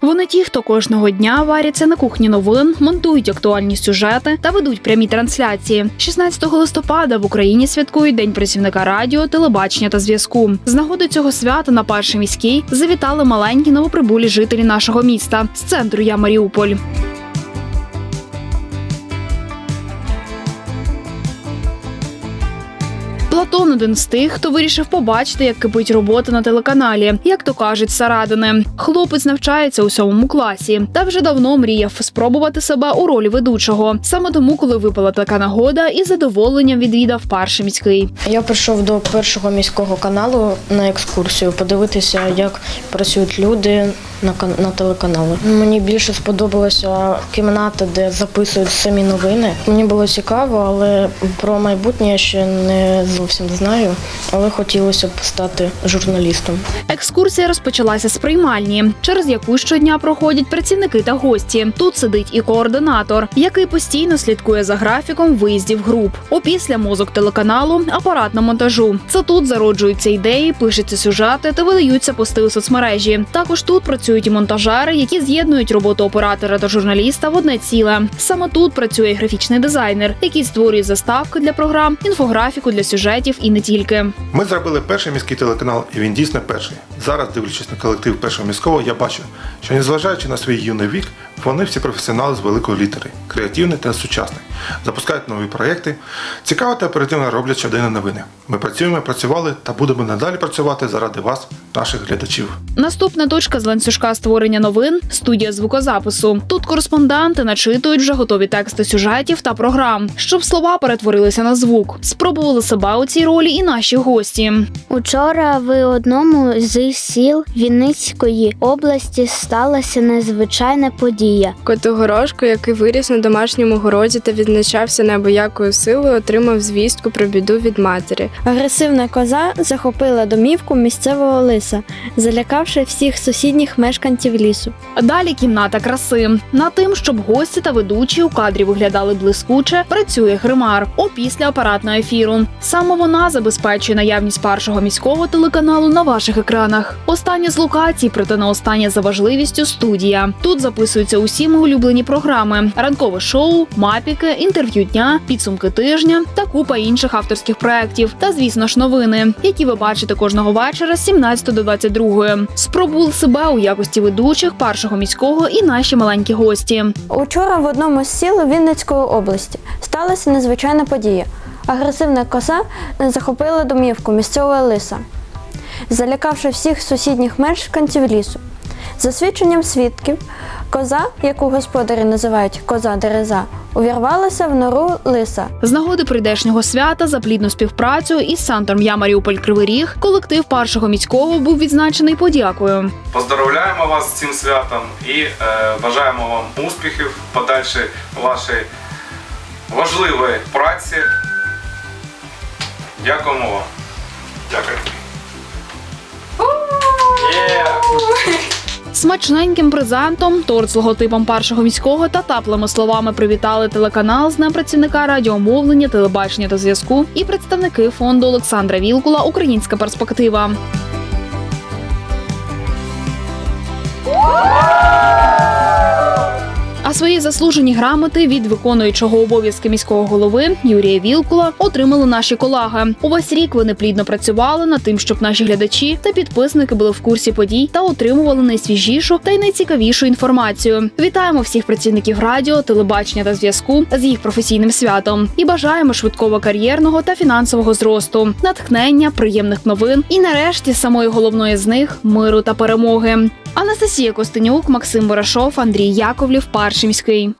Вони ті, хто кожного дня варяться на кухні новин, монтують актуальні сюжети та ведуть прямі трансляції. 16 листопада в Україні святкують День працівника радіо, телебачення та зв'язку. З нагоди цього свята на перший міський завітали маленькі новоприбулі жителі нашого міста з центру Я Маріуполь. Платон один з тих, хто вирішив побачити, як кипить робота на телеканалі, як то кажуть, сарадини. Хлопець навчається у сьомому класі та вже давно мріяв спробувати себе у ролі ведучого. Саме тому, коли випала така нагода, із задоволенням відвідав перший міський. Я прийшов до першого міського каналу на екскурсію подивитися, як працюють люди на, на телеканалі. Мені більше сподобалася кімната, де записують самі новини. Мені було цікаво, але про майбутнє ще не зовсім знаю. Але хотілося б стати журналістом. Екскурсія розпочалася з приймальні, через яку щодня проходять працівники та гості. Тут сидить і координатор, який постійно слідкує за графіком виїздів груп. Опісля мозок телеканалу, апарат на монтажу. Це тут зароджуються ідеї, пишуться сюжети та видаються пости у соцмережі. Також тут працюють монтажери, які з'єднують роботу оператора та журналіста в одне ціле. Саме тут працює графічний дизайнер, який створює заставки для програм, інфографіку для сюжетів і не тільки. Ми зробили перший міський телеканал, і він дійсно перший. Зараз, дивлячись на колектив першого міського, я бачу, що незважаючи на свій юний вік, вони всі професіонали з великої літери, креативні та сучасні, запускають нові проекти, цікаво та оперативно роблять щоденні новини. Ми працюємо, працювали та будемо надалі працювати заради вас, наших глядачів. Наступна точка з ланцюжка створення новин студія звукозапису. Тут кореспонденти начитують вже готові тексти сюжетів та програм, щоб слова перетворилися на звук. Спробували себе у цій ролі і наші гості. Учора в одному з сіл Вінницької області сталася незвичайна подія. Котигорошко, який виріс на домашньому городі та відзначався неабиякою силою, отримав звістку про біду від матері. Агресивна коза захопила домівку місцевого лиса, залякавши всіх сусідніх мешканців лісу. Далі кімната краси. Над тим, щоб гості та ведучі у кадрі виглядали блискуче, працює гримар. Опісля апаратного ефіру. Саме вона забезпечує наявність першого міського телеканалу на ваших екранах. Остання з локацій, проте не остання за важливістю студія. Тут записуються усі мої улюблені програми: ранкове шоу, мапіки, інтерв'ю дня, підсумки тижня та купа інших авторських проєктів. Та звісно ж новини, які ви бачите кожного вечора з 17 до 22. Спробували себе у якості ведучих першого міського і наші маленькі гості. Учора в одному з сіл Вінницької області сталася незвичайна подія. Агресивна коза захопила домівку місцевого лиса, залякавши всіх сусідніх мешканців лісу. За свідченням свідків, коза, яку господарі називають коза дереза, увірвалася в нору лиса. З нагоди прийдешнього свята за плідну співпрацю із Центром Я Маріуполь Кривий Ріг колектив першого міського був відзначений подякою. Поздоровляємо вас з цим святом і е, бажаємо вам успіхів подальшій вашій важливої праці. Дякуємо вам. Дякую. Смачненьким презентом, торт з логотипом першого міського та таплими словами привітали телеканал з Днем працівника радіомовлення, телебачення та зв'язку і представники фонду Олександра Вілкула Українська перспектива. А свої заслужені грамоти від виконуючого обов'язки міського голови Юрія Вілкула отримали наші колеги. Увесь рік вони плідно працювали над тим, щоб наші глядачі та підписники були в курсі подій та отримували найсвіжішу та й найцікавішу інформацію. Вітаємо всіх працівників радіо, телебачення та зв'язку з їх професійним святом і бажаємо швидкого кар'єрного та фінансового зросту, натхнення, приємних новин і нарешті самої головної з них миру та перемоги. Анастасія Костенюк, Максим Борошов, Андрій Яковлів, перший міський.